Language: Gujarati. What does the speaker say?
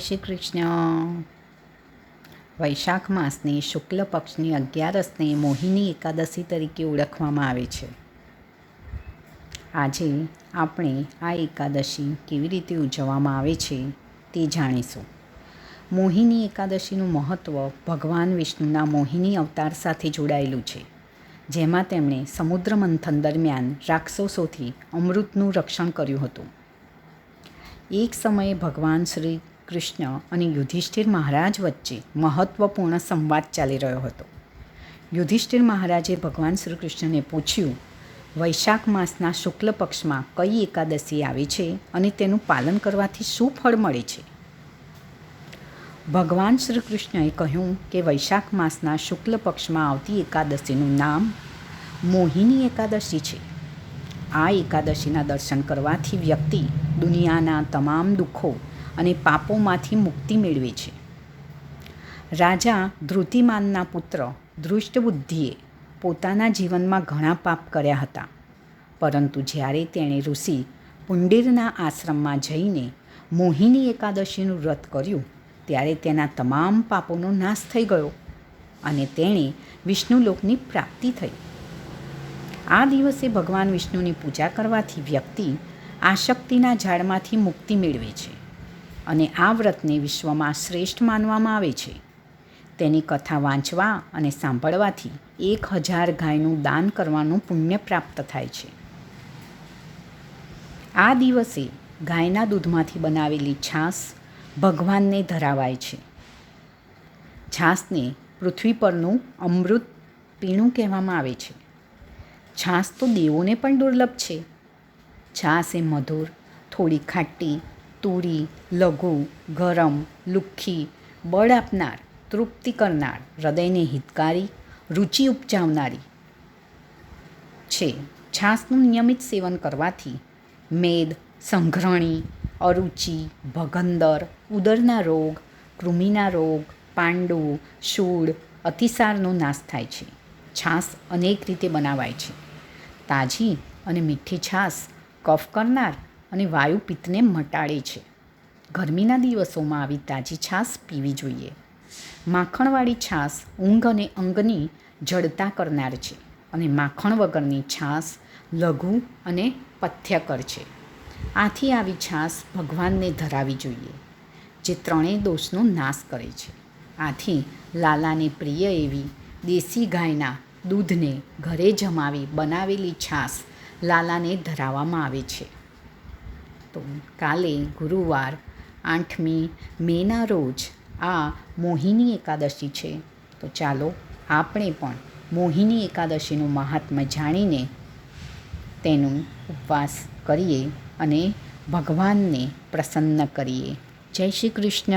શ્રી કૃષ્ણ. વૈશાખ માસની શુક્લ પક્ષની અગિયારસને મોહિની એકાદશી તરીકે ઓળખવામાં આવે છે. આજે આપણે આ એકાદશી કેવી રીતે ઉજવવામાં આવે છે તે જાણીશું. મોહિની એકાદશીનું મહત્ત્વ ભગવાન વિષ્ણુના મોહિની અવતાર સાથે જોડાયેલું છે, જેમાં તેમણે સમુદ્ર મંથન દરમિયાન રાક્ષસોથી અમૃતનું રક્ષણ કર્યું હતું. એક સમયે ભગવાન શ્રી કૃષ્ણ અને યુધિષ્ઠિર મહારાજ વચ્ચે મહત્ત્વપૂર્ણ સંવાદ ચાલી રહ્યો હતો. યુધિષ્ઠિર મહારાજે ભગવાન શ્રી કૃષ્ણને પૂછ્યું, વૈશાખ માસના શુક્લ પક્ષમાં કઈ એકાદશી આવે છે અને તેનું પાલન કરવાથી શું ફળ મળે છે? ભગવાન શ્રી કૃષ્ણએ કહ્યું કે વૈશાખ માસના શુક્લ પક્ષમાં આવતી એકાદશીનું નામ મોહિની એકાદશી છે. આ એકાદશીના દર્શન કરવાથી વ્યક્તિ દુનિયાના તમામ દુઃખો અને પાપોમાંથી મુક્તિ મેળવે છે. રાજા ધૃતિમાનના પુત્ર ધૃષ્ટબુદ્ધિએ પોતાના જીવનમાં ઘણા પાપ કર્યા હતા. પરંતુ જ્યારે તેણે ઋષિ પુંડિરના આશ્રમમાં જઈને મોહિની એકાદશીનું વ્રત કર્યું, ત્યારે તેના તમામ પાપોનો નાશ થઈ ગયો અને તેણે વિષ્ણુલોકની પ્રાપ્તિ થઈ. આ દિવસે ભગવાન વિષ્ણુની પૂજા કરવાથી વ્યક્તિ આશક્તિના ઝાડમાંથી મુક્તિ મેળવે છે. અને આ વ્રતને વિશ્વમાં શ્રેષ્ઠ માનવામાં આવે છે. તેની કથા વાંચવા અને સાંભળવાથી એક હજાર ગાયનું દાન કરવાનું પુણ્ય પ્રાપ્ત થાય છે. આ દિવસે ગાયના દૂધમાંથી બનાવેલી છાશ ભગવાનને ધરાવાય છે. છાશને પૃથ્વી પરનું અમૃત પીણું કહેવામાં આવે છે. છાશ તો દેવોને પણ દુર્લભ છે. છાશ એ મધુર, થોડી ખાટી તુરી, લઘુ, ગરમ લુખ્ખી બળ આપનાર, તૃપ્તિ કરનાર, હૃદયને હિતકારી, રુચિ ઉપજાવનારી છે. છાશનું નિયમિત સેવન કરવાથી મેદ, સંઘરણી, અરુચિ, ભગંદર, ઉદરના રોગ, કૃમિના રોગ, પાંડુ, શૂળ, અતિસારનો નાશ થાય છે. છાશ અનેક રીતે બનાવાય છે. તાજી અને મીઠી છાશ કફ કરનાર અને વાયુ પિત્તને મટાડે છે. ગરમીના દિવસોમાં આવી તાજી છાશ પીવી જોઈએ. માખણવાળી છાશ ઊંઘ અને અંગની જડતા કરનાર છે અને માખણ વગરની છાશ લઘુ અને પથ્યકર છે. આથી આવી છાશ ભગવાનને ધરાવી જોઈએ, જે ત્રણેય દોષનો નાશ કરે છે. આથી લાલાને પ્રિય એવી દેશી ગાયના દૂધને ઘરે જમાવી બનાવેલી છાશ લાલાને ધરાવવામાં આવે છે. તો કાલે ગુરુવાર, આઠમી મેના રોજ આ મોહિની એકાદશી છે. તો ચાલો આપણે પણ મોહિની એકાદશીનું મહાત્મ્ય જાણીને તેનું ઉપવાસ કરીએ અને ભગવાનને પ્રસન્ન કરીએ. જય શ્રી કૃષ્ણ.